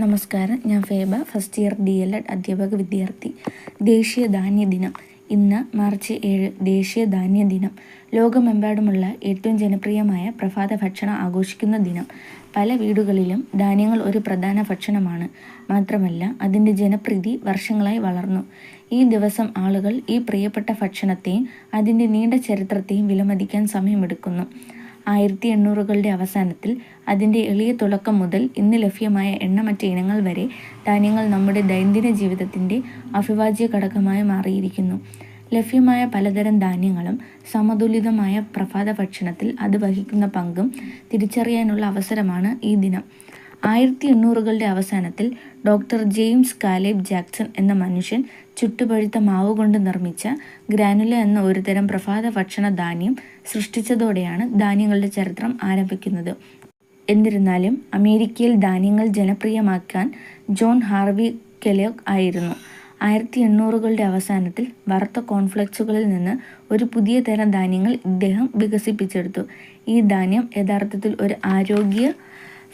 നമസ്കാരം. ഞാൻ Feba first year D L Ed അധ്യാപക വിദ്യാർത്ഥി. ദേശീയ ധാന്യ ദിനം. ഇന്ന് മാർച്ച് ഏഴ് ദേശീയ ധാന്യ ദിനം. ലോകമെമ്പാടുമുള്ള ഏറ്റവും ജനപ്രിയമായ പ്രഭാത ഭക്ഷണം ആഘോഷിക്കുന്ന ദിനം. പല വീടുകളിലും ധാന്യങ്ങൾ ഒരു പ്രധാന ഭക്ഷണമാണ്. മാത്രമല്ല അതിന്റെ ജനപ്രീതി വർഷങ്ങളായി വളർന്നു. ഈ ദിവസം ആളുകൾ ഈ പ്രിയപ്പെട്ട ഭക്ഷണത്തെയും അതിന്റെ നീണ്ട ചരിത്രത്തെയും വിലമതിക്കാൻ സമയമെടുക്കുന്നു. ആയിരത്തി എണ്ണൂറുകളുടെ അവസാനത്തിൽ അതിന്റെ എളിയ തുടക്കം മുതൽ ഇന്ന് ലഭ്യമായ എണ്ണമറ്റ ഇനങ്ങൾ വരെ ധാന്യങ്ങൾ നമ്മുടെ ദൈനംദിന ജീവിതത്തിന്റെ അവിഭാജ്യ ഘടകമായി മാറിയിരിക്കുന്നു. ലഭ്യമായ പലതരം ധാന്യങ്ങളും സമതുലിതമായ പ്രഭാത ഭക്ഷണത്തിൽ അത് വഹിക്കുന്ന പങ്കും തിരിച്ചറിയാനുള്ള അവസരമാണ് ഈ ദിനം. ആയിരത്തി എണ്ണൂറുകളുടെ അവസാനത്തിൽ ഡോക്ടർ ജെയിംസ് കാലേബ് ജാക്സൺ എന്ന മനുഷ്യൻ ചുട്ടുപഴുത്ത മാവ് കൊണ്ട് നിർമ്മിച്ച ഗ്രാനുല എന്ന ഒരുതരം പ്രഭാത ഭക്ഷണ ധാന്യം സൃഷ്ടിച്ചതോടെയാണ് ധാന്യങ്ങളുടെ ചരിത്രം ആരംഭിക്കുന്നത്. എന്നിരുന്നാലും അമേരിക്കയിൽ ധാന്യങ്ങൾ ജനപ്രിയമാക്കാൻ ജോൺ ഹാർവി കെലോഗ് ആയിരുന്നു. ആയിരത്തി എണ്ണൂറുകളുടെ അവസാനത്തിൽ വറുത്ത കോൺഫ്ലെക്സുകളിൽ നിന്ന് ഒരു പുതിയ തരം ധാന്യങ്ങൾ ഇദ്ദേഹം വികസിപ്പിച്ചെടുത്തു. ഈ ധാന്യം യഥാർത്ഥത്തിൽ ഒരു ആരോഗ്യ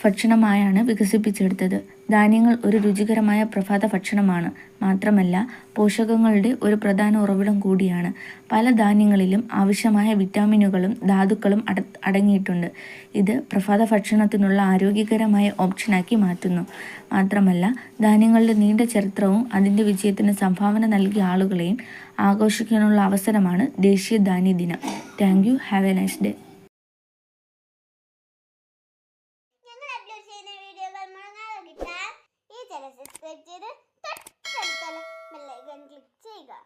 ഭക്ഷണമായാണ് വികസിപ്പിച്ചെടുത്തത്. ധാന്യങ്ങൾ ഒരു രുചികരമായ പ്രഭാത ഭക്ഷണമാണ്. മാത്രമല്ല പോഷകങ്ങളുടെ ഒരു പ്രധാന ഉറവിടം കൂടിയാണ്. പല ധാന്യങ്ങളിലും ആവശ്യമായ വിറ്റാമിനുകളും ധാതുക്കളും അടങ്ങിയിട്ടുണ്ട്. ഇത് പ്രഭാത ഭക്ഷണത്തിനുള്ള ആരോഗ്യകരമായ ഓപ്ഷനാക്കി മാറ്റുന്നു. മാത്രമല്ല ധാന്യങ്ങളുടെ നീണ്ട ചരിത്രവും അതിന്റെ വിജയത്തിന് സംഭാവന നൽകിയ ആളുകളെയും ആഘോഷിക്കാനുള്ള അവസരമാണ് ദേശീയ ധാന്യ ദിനം thank you. Have a nice day. big.